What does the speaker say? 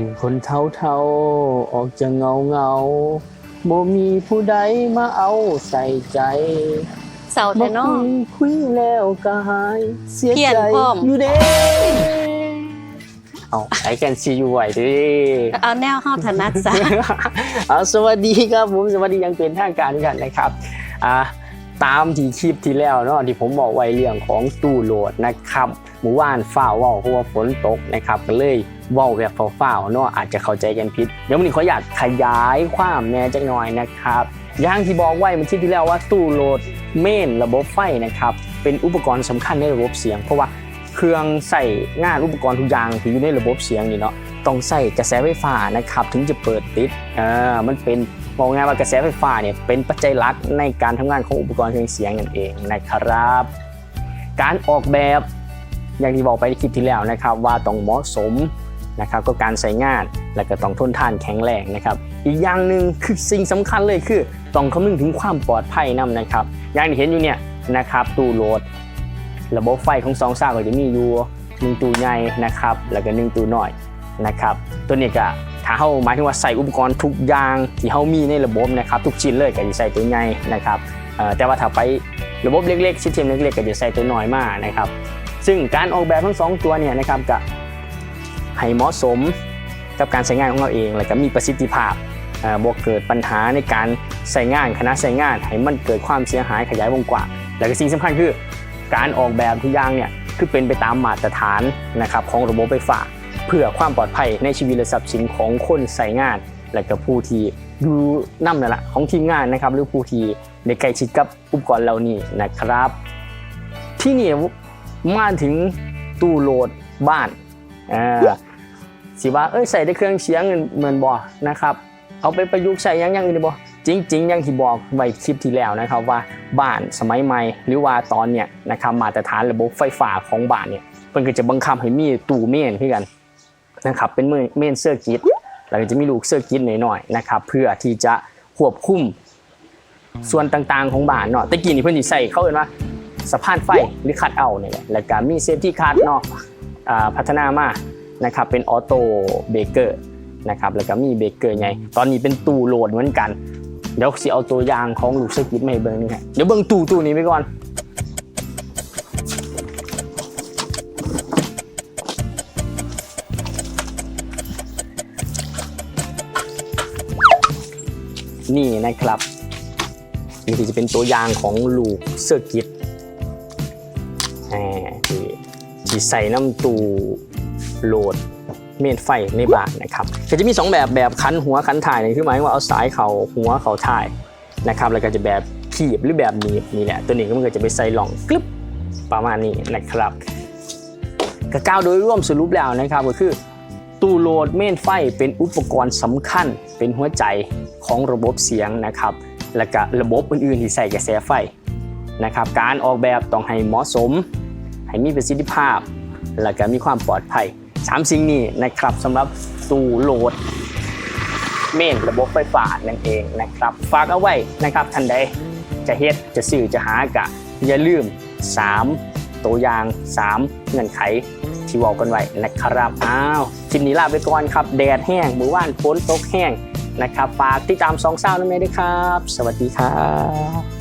เป็นคนเท่าเท่าๆออกจะเงาเงาๆบ่มีผู้ใดมาเอาใส่ใจเสาบ่แต่น้อคุงยคุยแล้วก็หาย เสียเพี้ยนใจพร้อมอยู่เด้เอาไอ้กันซีอยู่ไหวดิเอาแนวเข้าถนัดซะเอาสวัสดีครับผมสวัสดีอยังเป็นทางการกันนะครับอ่าตามที่คลิปที่แล้วเนาะที่ผมบอกไว้เรื่องของตู้โหลดนะครับหมู่ว่านฝ้าเว่าเพราะว่าฝนตกนะครับก็เลยเว่าแบบฝ้าวๆเนาะอาจจะเข้าใจกันผิดเดี๋ยววันนี้เขาอยากขยายความแน่จักหน่อยนะครับอย่างที่บอกไว้เมื่อคลิปที่แล้วว่าตู้โหลดเมนระบบไฟนะครับเป็นอุปกรณ์สำคัญในระบบเสียง เพราะว่าเครื่องใส่งานอุปกรณ์ทุกอย่างที่อยู่ในระบบเสียงนี่เนาะต้องใส่กระแสไฟฟ้านะครับถึงจะเปิดติดอ่ามันเป็นมองง่ายว่ากระแสไฟฟ้าเนี่ยเป็นปัจจัยหลักในการทำงานของอุปกรณ์เครื่องเสียงนั่นเองนะครับ การออกแบบอย่างที่บอกไปในคลิปที่แล้วนะครับ ว่าต้องเหมาะสม นะครับก็การใส่งานและก็ต้องทนทานแข็งแรงนะครับ อีกอย่างหนึ่งคือสิ่งสำคัญเลยคือต้องคำนึงถึงความปลอดภัยนํนะครับ อย่างที่เห็นอยู่เนี่ยนะครับตู้โหลด ระบบไฟของสองซ่าก็จะมีอยู่หนึ่งตู้ใหญ่นะครับ แล้วก็หนึ่งตู้น้อยนะครับ ตัวนี้ก็ถ้าเฮาหมายถึงว่าใส่อุปกรณ์ทุกอย่างที่เฮามีในระบบนะครับ ทุกชิ้นเลยก็จะใส่ตัวใหญ่นะครับแต่ว่าถ้าไประบบเล็กๆซิสเต็มเล็กๆก็จะใส่ตัวน้อยมากนะครับซึ่งการออกแบบทั้งสองตัวเนี่ยนะครับก็ ให้เหมาะสมกับการใช้งานของเราเอง แล้วก็มีประสิทธิภาพเอ่อบ่เกิดปัญหาในการใช้งานคณะใช้งาน ให้มันเกิดความเสียหายขยายวงกว้างแล้วก็สิ่งสำคัญคือการออกแบบทุกอย่างเนี่ยคือเป็นไปตามมาตรฐานนะครับของระบบไฟฟ้า เพื่อความปลอดภัยในชีวิตและทรัพย์สินของคนใส่งาน และก็ผู้ที่อยู่นนั่นแหละของทีมงานนะครับหรือผู้ที่ได้ใกล้ชิดกับอุปกรณ์เหล่านี้นะครับ ที่นี่มาถึงตู้โหลดบ้านอ่า สิว่าเอ้ยใส่ได้เครื่องเสียงเหมือนบ่นะครับเอาไปประยุกต์ใช้ยังยังอื่นบ่จริงๆอย่างที่บอกไว้คลิปที่แล้วนะครับว่าบ้านสมัยใหม่หรือว่าตอนเนี้ยนะครับมาตรฐานระบบไฟฟ้าของบ้านเนี่ยเพิ่นก็จะบังคับให้มีตู้เมนคือกันนะครับเป็นเมนเซอร์กิตแล้วก็จะมีลูกเซอร์กิตหน่อยๆนะครับเพื่อที่จะควบคุมส่วนต่างๆของบ้านเนาะตะกี้นี่เพิ่นสิใส่เขาเอิ้นว่าสะพานไฟหรือคัดเอาท์นี่แหละแล้วก็มีเซฟตี้คัทเนาะอ่าพัฒนามา นะครับเป็นออโต้เบเกอร์นะครับแล้วก็มีเบเกอร์ใหญ่ตอนนี้เป็นตู้โหลดเหมือนกันเดี๋ยวสิเอาตัวอย่างของลูกเซกิตมาให้เบิ่งนี่ฮะเดี๋ยวเบิ่งตู้ตู้นี้ไปก่อนนี่นะครับนี่จะเป็นตัวอย่างของลูกเซอร์กิตแหมที่ที่ใส่น้ำตู โหลดเมนไฟในบ้านนะครับก็จะมี 2 แบบแบบคันหัวคันถ่ายนี่คือหมายว่าเอาสายเขาหัวเขาถ่ายนะครับแล้วก็จะแบบขีบหรือแบบนี้นี่แหละตัวนี้ก็มันก็จะไปใส่หล่องกลึบประมาณนี้นะครับกระก้าวโดยร่วมสรุปแล้วนะครับก็คือตู้โหลดเมนไฟเป็นอุปกรณ์สำคัญ เป็นหัวใจของระบบเสียงนะครับและก็ระบบอื่นๆที่ใส่กระแสไฟนะครับการออกแบบต้องให้เหมาะสม ให้มีประสิทธิภาพ และก็มีความปลอดภัย สามสิ่งนี้นะครับสำหรับตู้โหลดเมนระบบไฟฟ้านั่นเองนะครับฝากเอาไว้นะครับท่านใดจะเฮ็ดจะซื้อจะหากะอย่าลืม 3 ตัวอย่าง 3 เงื่อนไขที่ว่ากันไว้นะครับอ้าวคลิปนี้ลาไปก่อนครับ แดดแห้งมือว่านฝนตกแห้งนะครับฝากติดตามสองเศร้านั่นเองด้วยครับ สวัสดีครับ